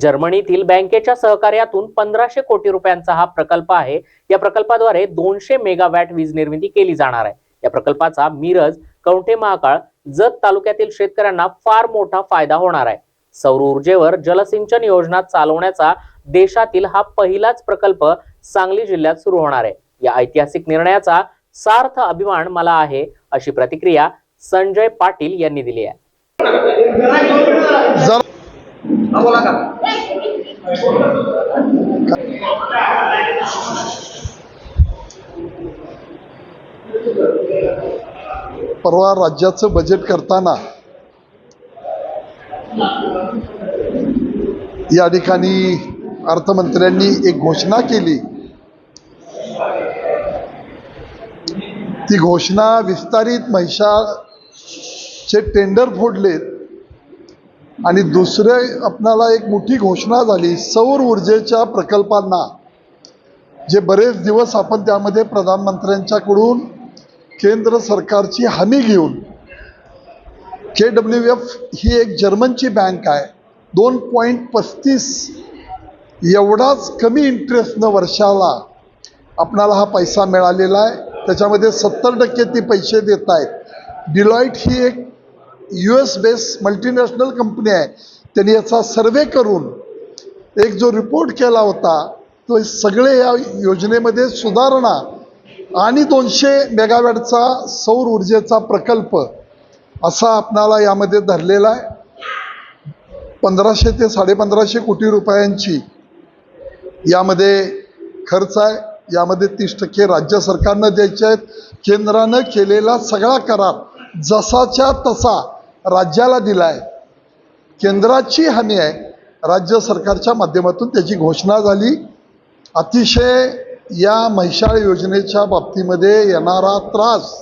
जर्मनीतील बँकेच्या सहकार्यातून पंधराशे कोटी रुपयांचा हा प्रकल्प आहे. या प्रकल्पाद्वारे दोनशे मेगावॅट वीज निर्मिती केली जाणार आहे. या प्रकल्पाचा मिरज कवठे महाकाळ जत तालुक्यातील शेतकऱ्यांना फार मोठा फायदा होणार आहे. सौर ऊर्जेवर जलसिंचन योजना चालवण्याचा देशातील हा पहिलाच प्रकल्प सांगली जिल्ह्यात सुरू होणार आहे. या ऐतिहासिक निर्णयाचा सार्थ अभिमान मला आहे अशी प्रतिक्रिया संजय पाटील यांनी दिली आहे. जर परवा राज्याचं बजेट करताना या ठिकाणी अर्थमंत्र्यांनी एक घोषणा केली. ती घोषणा विस्तारित महिषाचे टेंडर फोडलेत. आणि दुसरे आपणाला एक मोठी घोषणा झाली सौर ऊर्जेच्या प्रकल्पांना. जे बरेच दिवस आपण त्यामध्ये प्रधानमंत्र्यांच्याकडून केंद्र सरकारची हमी घेऊन के डब्ल्यू एफ ही एक जर्मनची बँक आहे. दोन पॉईंट पस्तीस एवढाच कमी इंटरेस्टनं वर्षाला आपणाला हा पैसा मिळालेला आहे. त्याच्यामध्ये सत्तर टक्के ती पैसे देत आहेत. डिलॉईट ही एक U S base multinational company आहे. त्यांनी याचा सर्वे करून एक जो रिपोर्ट केला होता तो सगळे या योजनेमध्ये सुधारणा आणि दोनशे मेगावॅटचा सौर ऊर्जेचा प्रकल्प असा आपणाला यामध्ये धरलेला आहे. पंधराशे ते साडेपंधराशे कोटी रुपयांची यामध्ये खर्च आहे. यामध्ये तीस टक्के राज्य सरकारनं द्यायचे आहेत. केंद्रानं केलेला सगळा करार जसाच्या तसा राज्याला दिला आहे केंद्राची हमी आहे. राज्य सरकारच्या माध्यमातून त्याची घोषणा झाली. अतिशय या म्हैसाळ योजनेच्या बाबतीमध्ये येणारा त्रास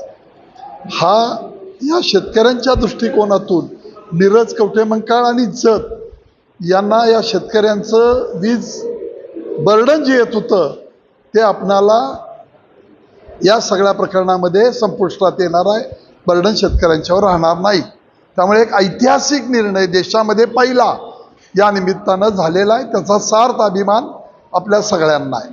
हा या शेतकऱ्यांच्या दृष्टिकोनातून नीरज कवठेमंकाळ आणि जत यांना या शेतकऱ्यांचं वीज बर्डन जे येत होतं ते आपणाला या सगळ्या प्रकरणामध्ये संपुष्टात येणार आहे. बर्डन शेतकऱ्यांच्यावर राहणार नाही. त्यामुळे एक ऐतिहासिक निर्णय देशामध्ये पहिला या निमित्तानं झालेला आहे. त्याचा सार्थ अभिमान आपल्या सगळ्यांना आहे.